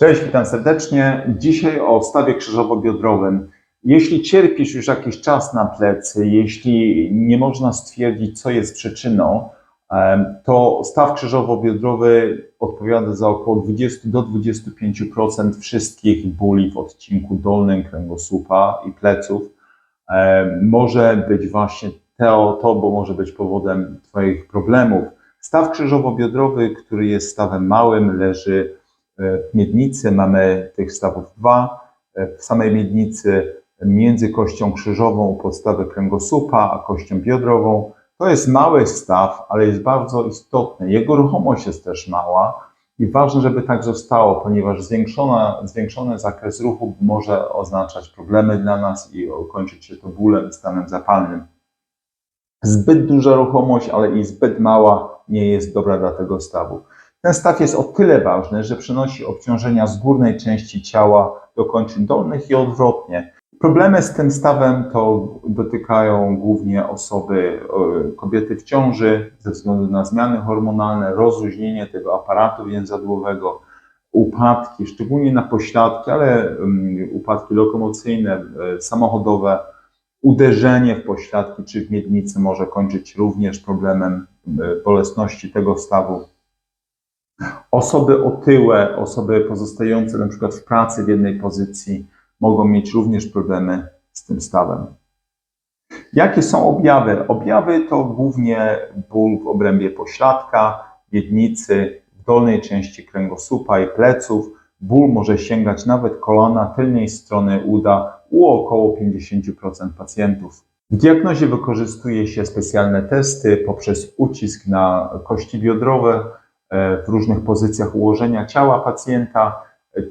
Cześć, witam serdecznie. Dzisiaj o stawie krzyżowo-biodrowym. Jeśli cierpisz już jakiś czas na plecy, jeśli nie można stwierdzić, co jest przyczyną, to staw krzyżowo-biodrowy odpowiada za około 20 do 25% wszystkich bóli w odcinku dolnym kręgosłupa i pleców. Może być właśnie to, to, bo może być powodem Twoich problemów. Staw krzyżowo-biodrowy, który jest stawem małym, leży w miednicy. Mamy tych stawów dwa. E, W samej miednicy między kością krzyżową u podstawy kręgosłupa, a kością biodrową. To jest mały staw, ale jest bardzo istotny. Jego ruchomość jest też mała i ważne, żeby tak zostało, ponieważ zwiększona, zwiększony zakres ruchu może oznaczać problemy dla nas i kończyć się to bólem stanem zapalnym. Zbyt duża ruchomość, ale i zbyt mała nie jest dobra dla tego stawu. Ten staw jest o tyle ważny, że przenosi obciążenia z górnej części ciała do kończyn dolnych i odwrotnie. Problemy z tym stawem to dotykają głównie osoby, e, kobiety w ciąży ze względu na zmiany hormonalne, rozluźnienie tego aparatu więzadłowego, upadki, szczególnie na pośladki, ale mm, upadki lokomocyjne, e, samochodowe, uderzenie w pośladki czy w miednicy może kończyć również problemem e, bolesności tego stawu. Osoby otyłe, osoby pozostające na przykład w pracy w jednej pozycji mogą mieć również problemy z tym stawem. Jakie są objawy? Objawy to głównie ból w obrębie pośladka, miednicy, w dolnej części kręgosłupa i pleców. Ból może sięgać nawet kolana tylnej strony uda u około 50% pacjentów. W diagnozie wykorzystuje się specjalne testy poprzez ucisk na kości biodrowe w różnych pozycjach ułożenia ciała pacjenta.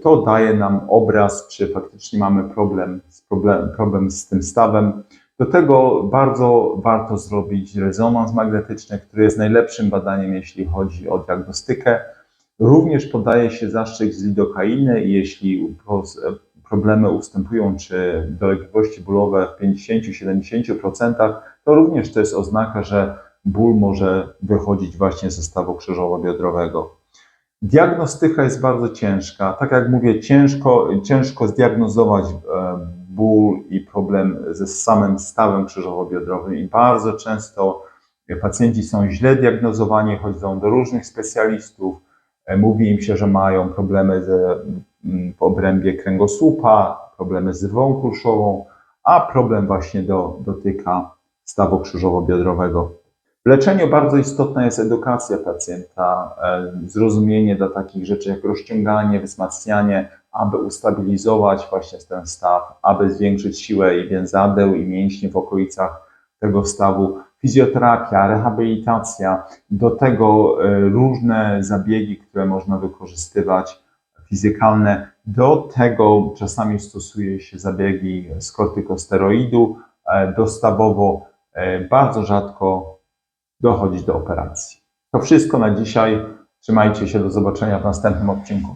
To daje nam obraz, czy faktycznie mamy problem z, problem, problem z tym stawem. Do tego bardzo warto zrobić rezonans magnetyczny, który jest najlepszym badaniem, jeśli chodzi o diagnostykę. Również podaje się zastrzyk z lidokainy jeśli problemy ustępują, czy dolegliwości bólowe w 50-70%, to również to jest oznaka, że ból może wychodzić właśnie ze stawu krzyżowo-biodrowego. Diagnostyka jest bardzo ciężka. Tak jak mówię, ciężko, ciężko zdiagnozować e, ból i problem ze samym stawem krzyżowo-biodrowym i bardzo często pacjenci są źle diagnozowani, chodzą do różnych specjalistów, e, mówi im się, że mają problemy ze, w obrębie kręgosłupa, problemy z rwą kurszową, a problem właśnie do, dotyka stawu krzyżowo-biodrowego. W leczeniu bardzo istotna jest edukacja pacjenta, e, zrozumienie dla takich rzeczy jak rozciąganie, wzmacnianie, aby ustabilizować właśnie ten staw, aby zwiększyć siłę i więzadeł i mięśni w okolicach tego stawu. Fizjoterapia, rehabilitacja, do tego e, różne zabiegi, które można wykorzystywać, fizykalne. Do tego czasami stosuje się zabiegi z kortykosteroidu e, dostawowo. Bardzo rzadko dochodzi do operacji. To wszystko na dzisiaj. Trzymajcie się, do zobaczenia w następnym odcinku.